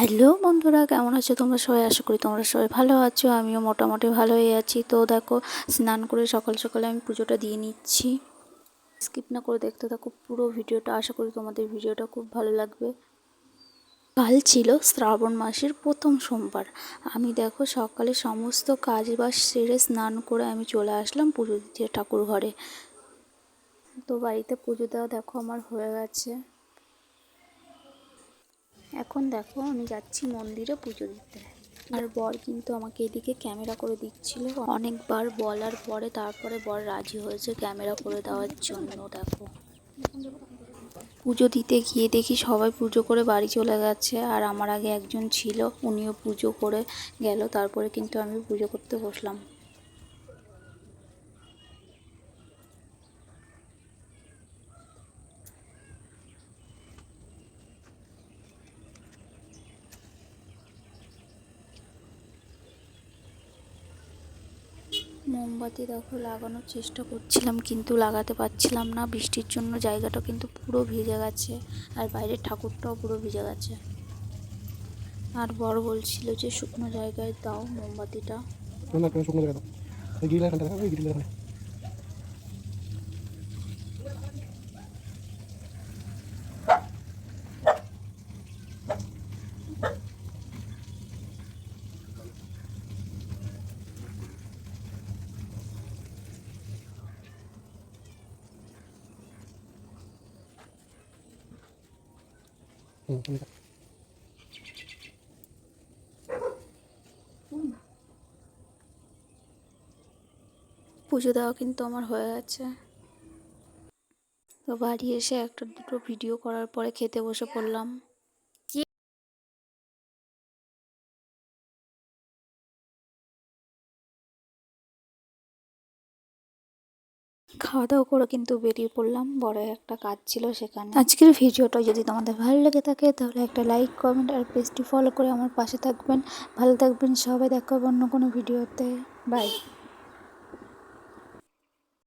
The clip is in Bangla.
হ্যালো বন্ধুরা, কেমন আছো তোমরা? সবাই আশা করি তোমরা সবাই ভালো আছো। আমিও মোটামুটি ভালোই আছি। তো দেখো, স্নান করে সকাল সকালে আমি পুজোটা দিয়ে নিচ্ছি। স্কিপ না করে দেখতে থাকো পুরো ভিডিওটা। আশা করি তোমাদের ভিডিওটা খুব ভালো লাগবে। কাল ছিল শ্রাবণ মাসের প্রথম সোমবার। আমি দেখো সকালে সমস্ত কাজ বাজ সেরে স্নান করে আমি চলে আসলাম পুজো দিতে ঠাকুর ঘরে। তো বাড়িতে পুজো দেওয়া দেখো আমার হয়ে গেছে। এখন দেখো, আমি যাচ্ছি মন্দিরে পুজো দিতে। আর বর কিন্তু আমাকে এদিকে ক্যামেরা করে দিচ্ছিল। অনেকবার বলার পরে তারপরে বর রাজি হয়েছে ক্যামেরা করে দেওয়ার জন্য, দেখো। পুজো দিতে গিয়ে দেখি সবাই পুজো করে বাড়ি চলে গেছে। আর আমার আগে একজন ছিল, উনিও পুজো করে গেল। তারপরে কিন্তু আমি পুজো করতে বসলাম। মোমবাতি দেখো লাগানোর চেষ্টা করছিলাম কিন্তু লাগাতে পারছিলাম না। বৃষ্টির জন্য জায়গাটা কিন্তু পুরো ভিজে গেছে আর বাইরের ঠাকুরটাও পুরো ভিজে গেছে। আর বড় বলছিল যে শুকনো জায়গায় দাও মোমবাতিটা। শুকনো জায়গায় দাও। পুজো দেওয়া কিন্তু আমার হয়ে গেছে। তো বাড়ি এসে একটা দুটো ভিডিও করার পরে খেতে বসে পড়লাম। খাওয়া দাওয়া করে কিন্তু বেরিয়ে পড়লাম। বড় একটা কাজ ছিল সেখানে। আজকের ভিডিওটা যদি তোমাদের ভালো লেগে থাকে, তাহলে একটা লাইক কমেন্ট আর পেজটি ফলো করে আমার পাশে থাকবেন। ভালো থাকবেন সবাই, দেখা হবে অন্য কোনো ভিডিওতে। বাই